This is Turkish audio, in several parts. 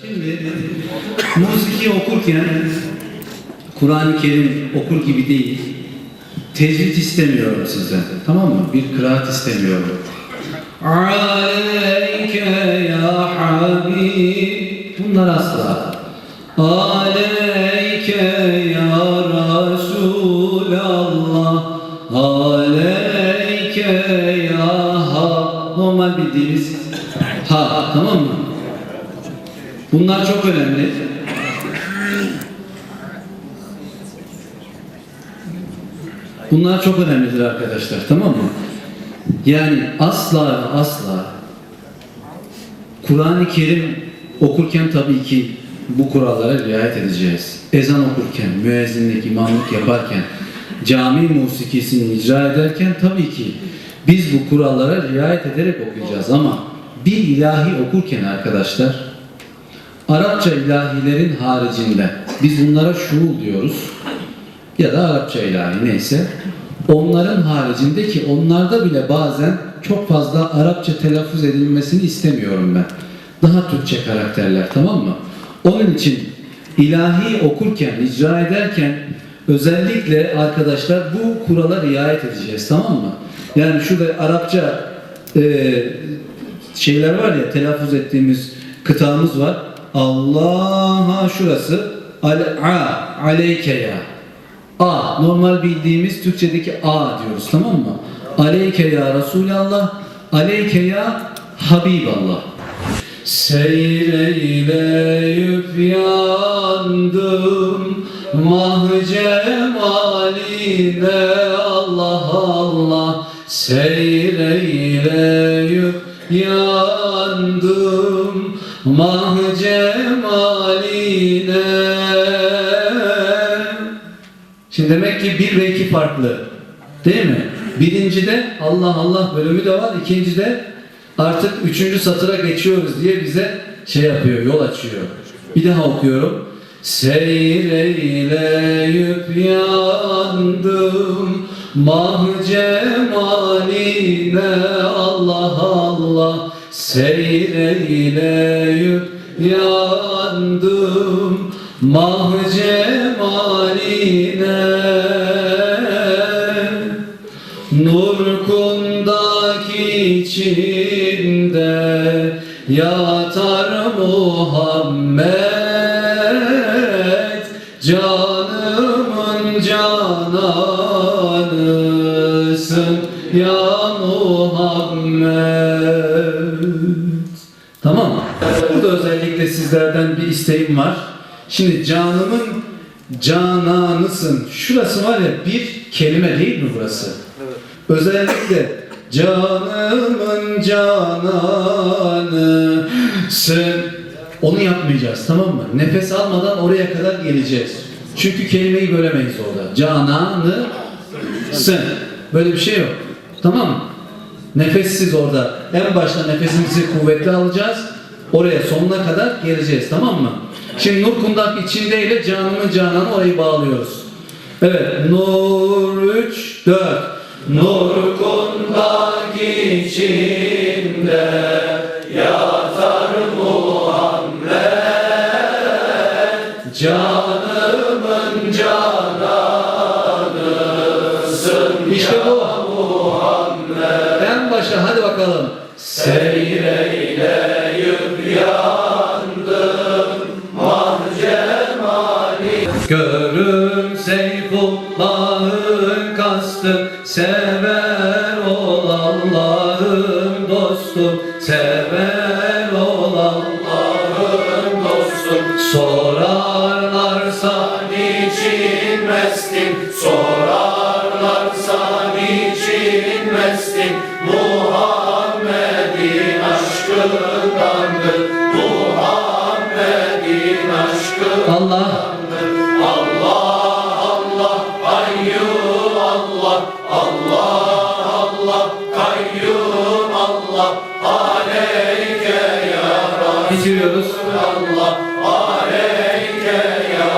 Şimdi musiki okurken Kur'an-ı Kerim okur gibi değil. Tecvid istemiyorum sizden. Tamam mı? Bir kıraat istemiyorum. Aleyke ya Habib. Bunlar asla. Aleyke çok önemlidir arkadaşlar tamam mı? Yani asla asla Kur'an-ı Kerim okurken tabii ki bu kurallara riayet edeceğiz. Ezan okurken, müezzinlik, imamlık yaparken, cami musikisini icra ederken tabii ki biz bu kurallara riayet ederek okuyacağız ama bir ilahi okurken arkadaşlar Arapça ilahilerin haricinde biz bunlara şuul diyoruz ya da Arapça ilahi neyse onların haricinde ki onlarda bile bazen çok fazla Arapça telaffuz edilmesini istemiyorum ben. Daha Türkçe karakterler tamam mı? Onun için ilahi okurken, icra ederken özellikle arkadaşlar bu kurala riayet edeceğiz tamam mı? Yani şurada Arapça e, şeyler var ya telaffuz ettiğimiz kıtamız var. Allah'a şurası al a aleyke ya. A normal bildiğimiz Türkçedeki A diyoruz tamam mı? Aleyke ya Resulallah, aleyke ya Habiballah. Seyreyleyip yandım mah cemaline Allah Allah Seyreyleyip yandım mah Şimdi demek ki bir ve iki farklı. Değil mi? Birincide Allah Allah bölümü de var. İkincide artık üçüncü satıra geçiyoruz diye bize şey yapıyor, yol açıyor. Bir daha okuyorum. Seyreyleyip yandım mah cemaline Allah Allah Seyreyleyip yandım mah yatar Muhammed Canımın cananısın ya Muhammed Tamam mı? Burada özellikle sizlerden bir isteğim var. Şimdi canımın cananısın. Şurası var ya bir kelime değil mi burası? Özellikle canımın cananısın. Onu yapmayacağız tamam mı? Nefes almadan oraya kadar geleceğiz. Çünkü kelimeyi bölemeyiz orada. Cananısın. Böyle bir şey yok. Tamam mı? Nefessiz orada. En başta nefesimizi kuvvetli alacağız. Oraya sonuna kadar geleceğiz. Tamam mı? Şimdi nur kundak içindeyle canımın cananı orayı bağlıyoruz. Evet. Nur 3, 4. Nur kundak içinde yatar Canımın cananısın İşte bu. En başa hadi bakalım. Seyreyleyip Allah Allah Allah kayyum Allah Allah Allah kayyum Allah aleyke ya Bitiriyoruz. Allah aleyke ya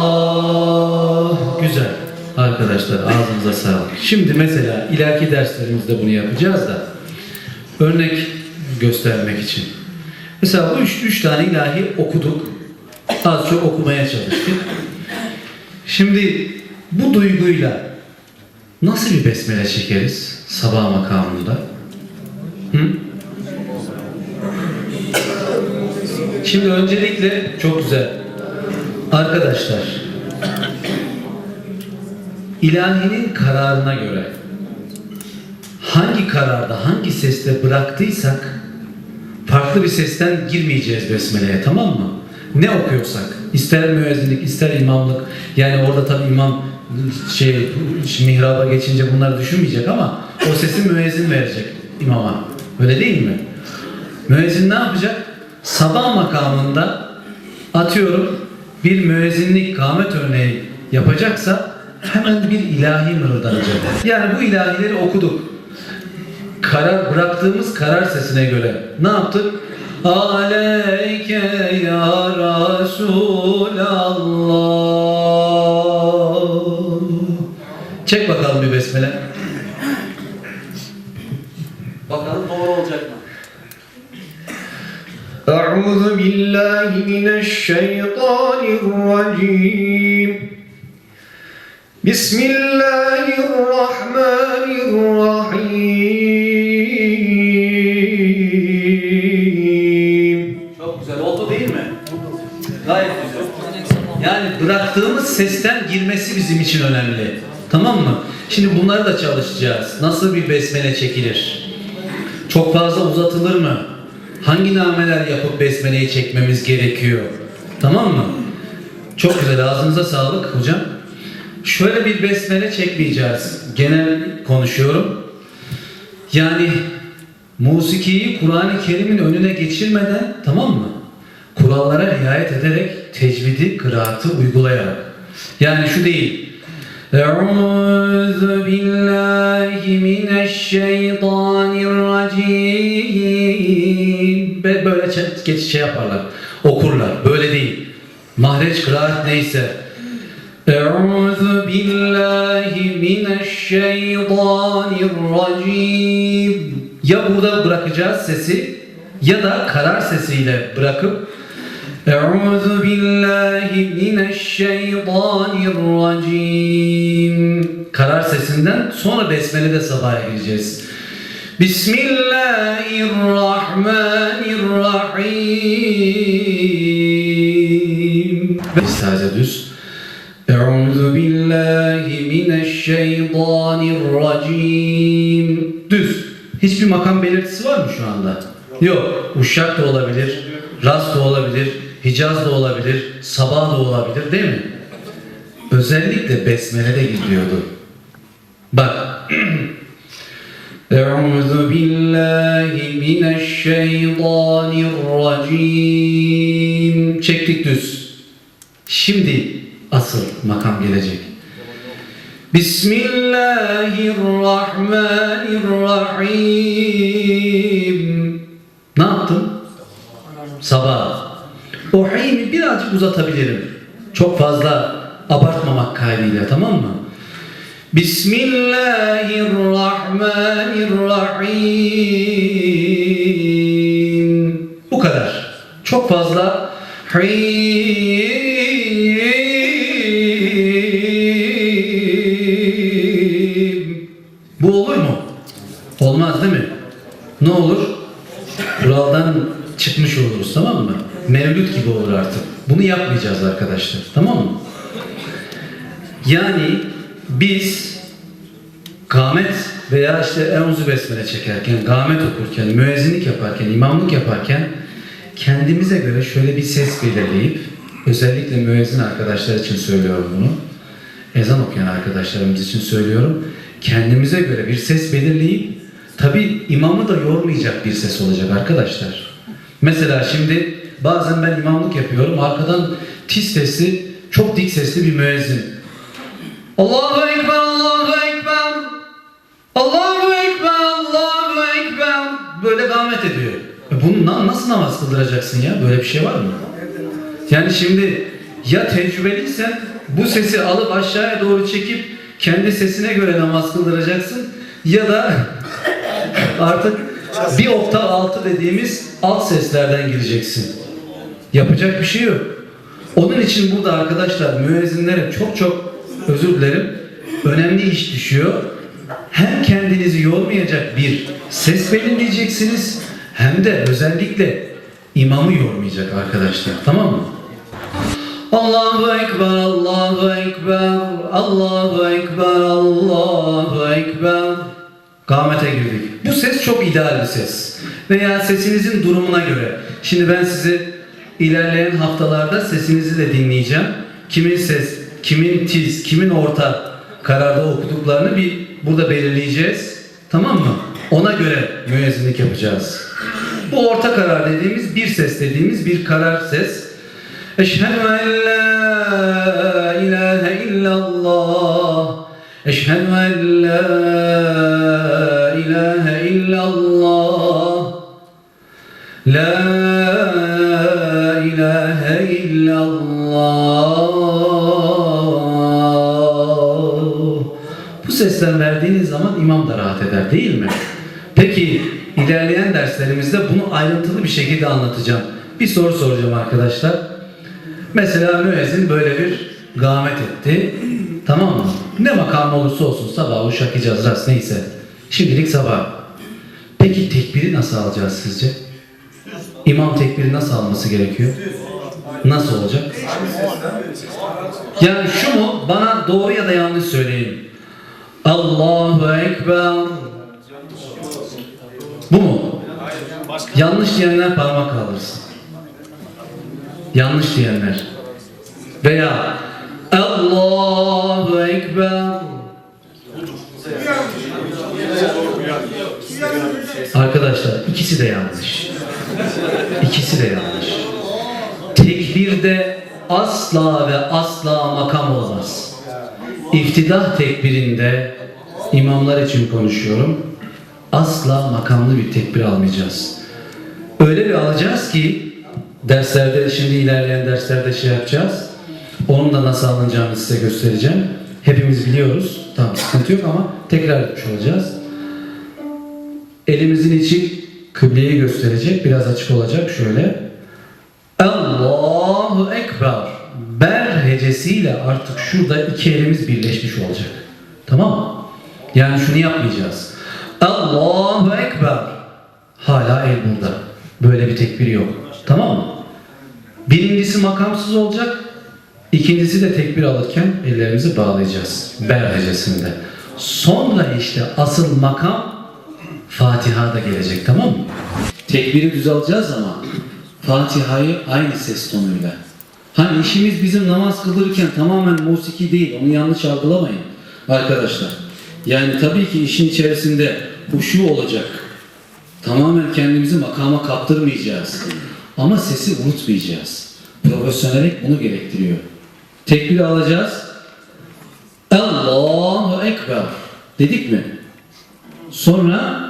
Habiballah. Güzel. Arkadaşlar ağzınıza sağlık. Şimdi mesela ilaki derslerimizde bunu yapacağız da örnek göstermek için. Mesela bu üç, üç tane ilahi okuduk. Az çok okumaya çalıştık. Şimdi bu duyguyla nasıl bir besmele çekeriz sabah makamında? Hı? Şimdi öncelikle çok güzel. Arkadaşlar ilahinin kararına göre hangi kararda hangi seste bıraktıysak farklı bir sesten girmeyeceğiz besmeleye tamam mı? Ne okuyorsak ister müezzinlik ister imamlık yani orada tabi imam şey mihraba geçince bunları düşünmeyecek ama o sesi müezzin verecek imama. Öyle değil mi? Müezzin ne yapacak? Sabah makamında atıyorum bir müezzinlik kâmet örneği yapacaksa hemen bir ilahi mırıldanacak. Yani bu ilahileri okuduk Karar bıraktığımız karar sesine göre ne yaptık? Aleyke ya Resulallah. Çek bakalım bir besmele. Bakalım doğru olacak mı? أعوذ بالله من الشيطان الرجيم بسم الله الرحمن الرحيم bıraktığımız sesten girmesi bizim için önemli. Tamam mı? Şimdi bunları da çalışacağız. Nasıl bir besmele çekilir? Çok fazla uzatılır mı? Hangi nameler yapıp besmeleyi çekmemiz gerekiyor? Tamam mı? Çok güzel. Ağzınıza sağlık hocam. Şöyle bir besmele çekmeyeceğiz. Genel konuşuyorum. Yani musikiyi Kur'an-ı Kerim'in önüne geçirmeden tamam mı? Kurallara riayet ederek tecvidi, kıraatı uygulayarak. Yani şu değil. Euzu billahi mineşşeytanirracim. Böyle geç şey yaparlar. Okurlar. Böyle değil. Mahreç kıraat neyse. Euzu billahi mineşşeytanirracim. Ya burada bırakacağız sesi ya da karar sesiyle bırakıp Euzu billahi mineşşeytanirracim. Karar sesinden sonra besmele de sabaha gireceğiz. Bismillahirrahmanirrahim. Ve sadece düz. Euzu billahi mineşşeytanirracim. Düz. Hiçbir makam belirtisi var mı şu anda? Yok. Uşak da olabilir, Ras da olabilir, Hicaz da olabilir, Sabah da olabilir değil mi? Özellikle Besmele'de gidiyordu. Bak. Euzu billahi mineşşeytanirracim. Çektik düz. Şimdi asıl makam gelecek. Bismillahirrahmanirrahim. Ne yaptım? Sabah. O heyni birazcık uzatabilirim. Çok fazla abartmamak kaydıyla tamam mı? Bismillahirrahmanirrahim. Bu kadar. Çok fazla Bu çekerken, gamet okurken, müezzinlik yaparken, imamlık yaparken kendimize göre şöyle bir ses belirleyip özellikle müezzin arkadaşlar için söylüyorum bunu. Ezan okuyan arkadaşlarımız için söylüyorum. Kendimize göre bir ses belirleyip tabi imamı da yormayacak bir ses olacak arkadaşlar. Mesela şimdi bazen ben imamlık yapıyorum. Arkadan tiz sesli, çok dik sesli bir müezzin. Allahu Ekber, Böyle gamet ediyor. E bunu na- nasıl namaz kıldıracaksın ya? Böyle bir şey var mı? Yani şimdi ya tecrübeliysen bu sesi alıp aşağıya doğru çekip kendi sesine göre namaz kıldıracaksın ya da artık bir oktav altı dediğimiz alt seslerden gireceksin. Yapacak bir şey yok. Onun için burada arkadaşlar müezzinlere çok çok özür dilerim önemli iş düşüyor. Hem kendinizi yormayacak bir ses belirleyeceksiniz hem de özellikle imamı yormayacak arkadaşlar. Tamam mı? Allahu Ekber, Allahu Ekber, Allahu Ekber, Allahu Ekber. Kâmete girdik. Bu ses çok ideal bir ses. Veya sesinizin durumuna göre. Şimdi ben sizi ilerleyen haftalarda sesinizi de dinleyeceğim. Kimin ses, kimin tiz, kimin orta kararda okuduklarını bir burada belirleyeceğiz. Tamam mı? Ona göre müezzinlik yapacağız. Bu orta karar dediğimiz bir ses dediğimiz bir karar ses. Eşhedü en la ilahe illallah Eşhedü en la Bu sesten verdiğiniz zaman imam da rahat eder değil mi? Peki ilerleyen derslerimizde bunu ayrıntılı bir şekilde anlatacağım. Bir soru soracağım arkadaşlar. Mesela müezzin böyle bir gamet etti. Tamam mı? Ne makam olursa olsun sabah uşaklayacağız rast neyse. Şimdilik sabah. Peki tekbiri nasıl alacağız sizce? İmam tekbiri nasıl alması gerekiyor? Nasıl olacak? Yani şu mu? Bana doğru ya da yanlış söyleyin. Allahu Ekber. Bu mu? Yanlış diyenler parmak kaldırsın. Yanlış diyenler. Veya Allahu Ekber. Arkadaşlar ikisi de yanlış. İkisi de yanlış. Tekbirde asla ve asla makam olmaz. İftidah tekbirinde imamlar için konuşuyorum. Asla makamlı bir tekbir almayacağız. Öyle bir alacağız ki derslerde şimdi ilerleyen derslerde şey yapacağız. Onun da nasıl alınacağını size göstereceğim. Hepimiz biliyoruz. Tamam sıkıntı yok ama tekrar etmiş olacağız. Elimizin içi kıbleyi gösterecek. Biraz açık olacak şöyle. Allahu Ekber. Ber hecesiyle artık şurada iki elimiz birleşmiş olacak. Tamam mı? Yani şunu yapmayacağız. Allahu Ekber. Hala el burada. Böyle bir tekbir yok. Tamam mı? Birincisi makamsız olacak. İkincisi de tekbir alırken ellerimizi bağlayacağız. Ber. Sonra işte asıl makam Fatiha da gelecek tamam mı? Tekbiri düz alacağız ama Fatiha'yı aynı ses tonuyla. Hani işimiz bizim namaz kılırken tamamen musiki değil. Onu yanlış algılamayın arkadaşlar. Yani tabii ki işin içerisinde huşu olacak. Tamamen kendimizi makama kaptırmayacağız. Ama sesi unutmayacağız. Profesyonellik bunu gerektiriyor. Tekbir alacağız. Allahu Ekber. Dedik mi? Sonra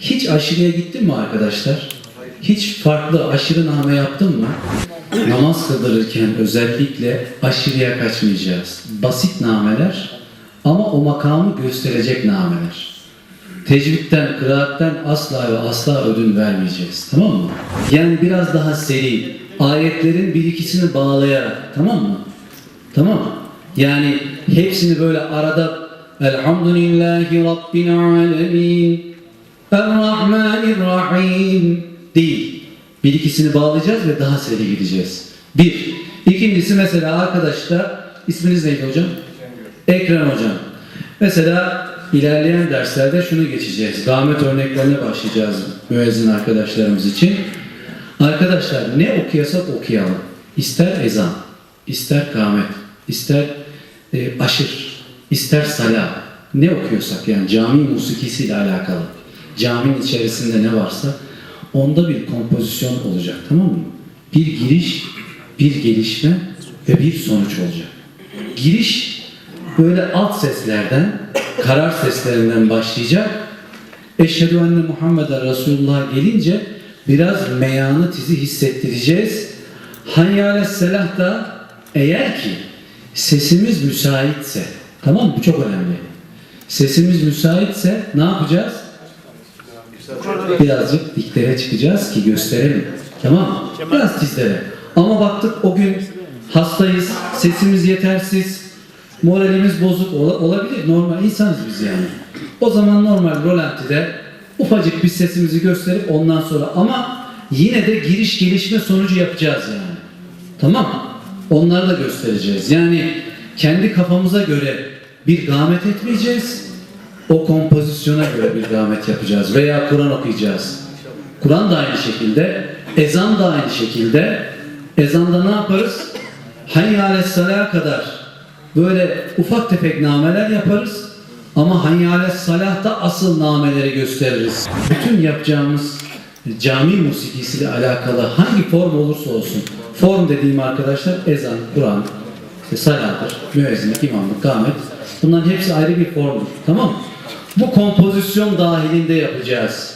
Hiç aşırıya gittin mi arkadaşlar? Hiç farklı aşırı name yaptın mı? Namaz kıldırırken özellikle aşırıya kaçmayacağız. Basit nameler ama o makamı gösterecek nameler. Tecvitten, kıraatten asla ve asla ödün vermeyeceğiz. Tamam mı? Yani biraz daha seri, ayetlerin bir ikisini bağlayarak. Tamam mı? Tamam mı? Yani hepsini böyle arada Elhamdülillahi Rabbil Alemin Errahmanirrahim değil. Bir ikisini bağlayacağız ve daha seri gideceğiz. Bir. İkincisi mesela arkadaşlar isminiz neydi hocam? Ekrem hocam. Mesela ilerleyen derslerde şunu geçeceğiz. Gamet örneklerine başlayacağız müezzin arkadaşlarımız için. Arkadaşlar ne okuyasak okuyalım. İster ezan, ister gamet, ister e, aşır. ister salah, ne okuyorsak yani cami musikisiyle alakalı, caminin içerisinde ne varsa onda bir kompozisyon olacak tamam mı? Bir giriş, bir gelişme ve bir sonuç olacak. Giriş böyle alt seslerden, karar seslerinden başlayacak. Eşhedü enne Muhammeden Resulullah gelince biraz meyanetizi hissettireceğiz. Hayyâle selah da eğer ki sesimiz müsaitse, tamam mı? Bu çok önemli. Sesimiz müsaitse ne yapacağız? Birazcık diklere çıkacağız ki gösterelim. Tamam mı? Biraz dizlere. Ama baktık o gün hastayız, sesimiz yetersiz, moralimiz bozuk ola- olabilir. Normal insanız biz yani. O zaman normal rolantide ufacık bir sesimizi gösterip ondan sonra ama yine de giriş gelişme sonucu yapacağız yani. Tamam mı? Onları da göstereceğiz. Yani kendi kafamıza göre bir gamet etmeyeceğiz. O kompozisyona göre bir gamet yapacağız veya Kur'an okuyacağız. Kur'an da aynı şekilde, ezan da aynı şekilde. Ezanda ne yaparız? Hayyâle salâ kadar böyle ufak tefek nameler yaparız. Ama hayyâle salahta asıl nameleri gösteririz. Bütün yapacağımız cami musikisiyle alakalı hangi form olursa olsun. Form dediğim arkadaşlar ezan, Kur'an, işte salahtır, müezzinlik, imamlık, kâhmet. Bunların hepsi ayrı bir formdur. Tamam mı? Bu kompozisyon dahilinde yapacağız.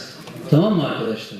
Tamam mı arkadaşlar?